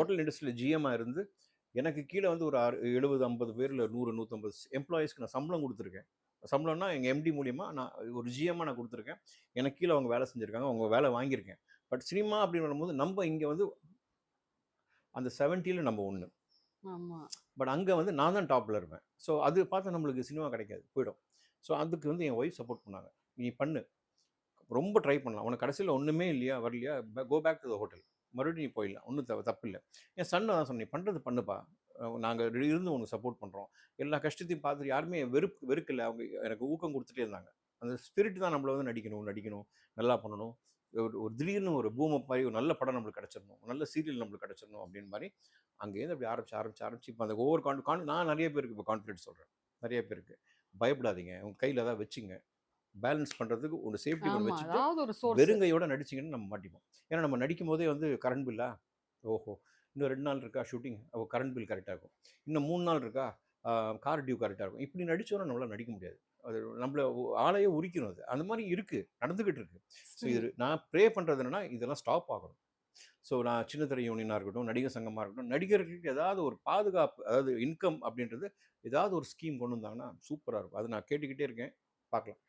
Hotel இண்டஸ்ட்ரியில் ஜிஎம்மாக இருந்து எனக்கு கீழே வந்து ஒரு எழுபது ஐம்பது பேர் இல்லை நூறு நூற்றம்பது எம்ப்ளாயீஸ்க்கு நான் சம்பளம் கொடுத்துருக்கேன். சம்பளம்னா எங்கள் எம்டி மூலியமாக நான் ஒரு ஜிஎம்மாக நான் கொடுத்துருக்கேன். எனக்கு கீழே அவங்க வேலை செஞ்சுருக்காங்க அவங்க வேலை வாங்கியிருக்கேன். பட் சினிமா அப்படின்னு வரும்போது நம்ம இங்கே வந்து அந்த செவன்ட்டியில் நம்ம ஒன்று பட் அங்கே வந்து நான் தான் டாப்பில் இருப்பேன். ஸோ அது பார்த்தா நம்மளுக்கு சினிமா கிடைக்காது போயிடும். ஸோ அதுக்கு வந்து என் ஒய்ஃப் சப்போர்ட் பண்ணாங்க. நீ பண்ணு. ரொம்ப ட்ரை பண்ணலாம். உனக்கு கடைசியில் ஒன்றுமே இல்லையா வரலையா go back to the hotel மறுபடியும் நீ போயிடலாம். ஒன்றும் த தப்பில்லை. என் சன்னு தான் சொன்னேன் பண்ணுறது பண்ணுப்பா. நாங்கள் இருந்து உனக்கு சப்போர்ட் பண்ணுறோம் எல்லா கஷ்டத்தையும் பார்த்துட்டு யாருமே வெறுப்பு வெறுக்கலை. அவங்க எனக்கு ஊக்கம் கொடுத்துட்டே இருந்தாங்க. அந்த ஸ்பிரிட் தான் நம்மளை வந்து நடிக்கணும் நடிக்கணும் நல்லா பண்ணணும். ஒரு ஒரு திடீர்னு ஒரு பூமை மாதிரி ஒரு நல்ல படம் நம்மளுக்கு கிடச்சிடணும். நல்ல சீரியல் நம்மளுக்கு கிடச்சிடணும் அப்படின்னு மாதிரி அங்கேருந்து அப்படி ஆரம்பிச்சு ஆரம்பிச்சு ஆரம்பிச்சு இப்போ அந்த ஒவ்வொரு கான் கான் நான் நிறைய பேருக்கு இப்போ கான்ஃபிடென்ஸ் சொல்கிறேன் நிறைய பேருக்கு. பயப்படாதீங்க. உங்கள் கையில் தான் வச்சுங்க. பேலன்ஸ் பண்ணுறதுக்கு ஒரு சேஃப்டி ஒன்று வச்சுட்டு அதாவது ஒரு சோர்ஸ். வெறுங்கையோட நடிச்சிங்கன்னு நம்ம மாட்டிப்போம். ஏன்னா நம்ம நடிக்கும் போதே வந்து கரண்ட் பில்லா ஓஹோ. இன்னும் ரெண்டு நாள் இருக்கா ஷூட்டிங் அப்போ கரண்ட் பில் கரெக்டாக இருக்கும். இன்னும் மூணு நாள் இருக்கா? கார் டியூ கரெக்டாக இருக்கும். இப்படி நடிச்சோன்னா நம்மளால் நடிக்க முடியாது. அது நம்மள ஆளையே உரிக்கணும் அது. அந்த மாதிரி இருக்குது நடந்துக்கிட்டு இருக்கு. ஸோ இது நான் ப்ரே பண்ணுறது என்னன்னா இதெல்லாம் ஸ்டாப் ஆகணும். ஸோ நான் சின்ன திரை யூனியனாக இருக்கட்டும் நடிகர் சங்கமாக இருக்கட்டும் நடிகர்களுக்கு ஏதாவது ஒரு பாதுகாப்பு அதாவது இன்கம் அப்படின்றது ஏதாவது ஒரு ஸ்கீம் கொண்டு வந்தாங்கன்னா சூப்பராக இருக்கும். அது நான் கேட்டுக்கிட்டே இருக்கேன். பார்க்கலாம்.